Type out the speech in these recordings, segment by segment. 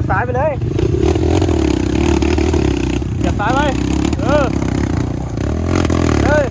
ียบสายไปเลย เหยียบซ้ายไป เออเฮ้ย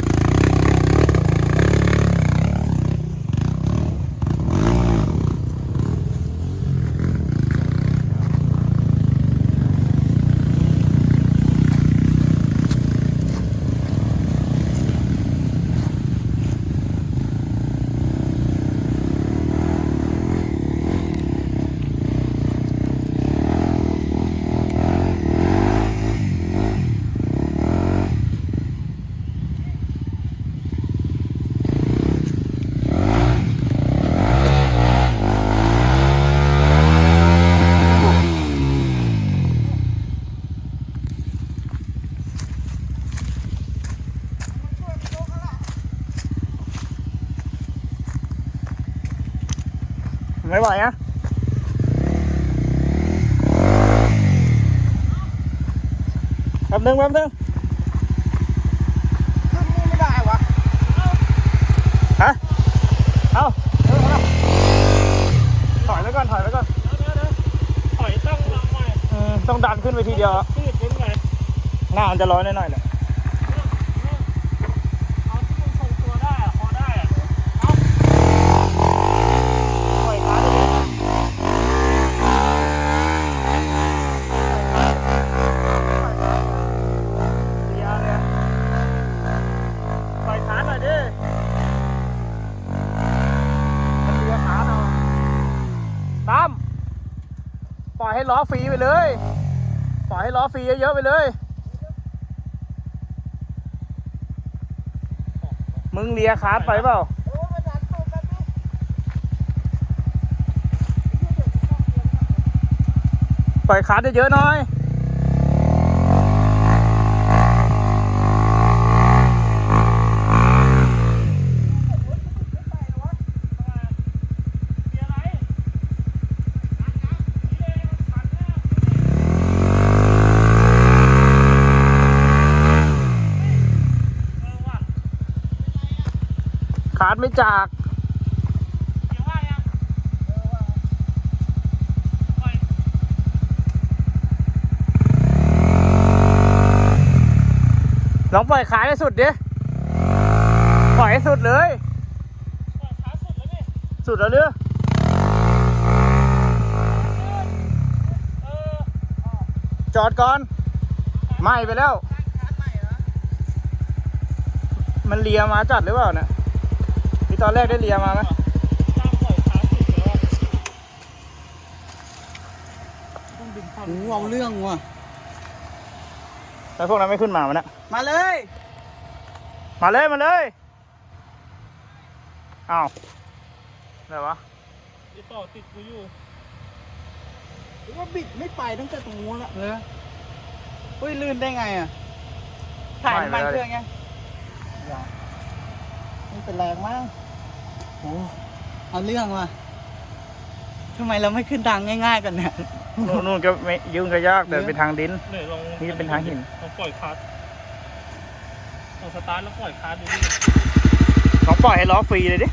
ไม่ไหวอะแป๊บนึงแป๊บนึงขึ้นนี่ไม่ได้วะฮะเอาเออเอาถอยไว้ก่อนถอยไว้ก่อนเดี๋ยวเดี๋ยวถอยตั้งหลังใหม่อืมต้องดันขึ้นไปทีเดียวอะพืชเป็นไงหน้ามันจะร้อนหน่อยๆแหละ ให้ล้อฟรีไปเลย ปล่อยให้ล้อฟรีเยอะๆไปเลย มึงเลียคาร์ดไปเปล่าปล่อยคาร์ดเยอะๆหน่อย เดี๋ยวอะไรนี่เลยมันขันเนี่ยเออว่ะ คาร์ดไม่จากลองปล่อยขาให้สุดดิ ปล่อยให้สุดเลย ปล่อยขาสุดแล้วนี่สุดแล้วเนื้อจอดก่อน ไหม้ไปแล้ว มันเลียมาจัดหรือเปล่าเนี่ย ตอนแรกได้เลียมาไหมตั้งปล่อยขาสุดแล้วอะต้องดึงเข้าโอ้เอาเรื่องว่ะแต่พวกนั้นไม่ขึ้นมามันนะมาเลย มาเลย มาเลยอ้าวอะไรวะไอ้ต่อติดกูอยู่หรือว่าบิดไม่ไปตั้งแต่ตรงนู้นละเลยเฮ้ยลื่นได้ไงอะถ่ายน้ำมันเครื่องไงอย่าไม่เป็นแรงมาก โอ้เอาเรื่องว่ะทำไมเราไม่ขึ้นทางง่ายๆกันเนี่ย นู่นนู่นก็ไม่ยุ่งก็ยากแต่เป็นทางดินเนี่ยลองนี่เป็นทางหิน ลองปล่อยคาร์ดลองสตาร์ทแล้วปล่อยคาร์ดดูดิลองปล่อยให้ล้อฟรีเลยดิ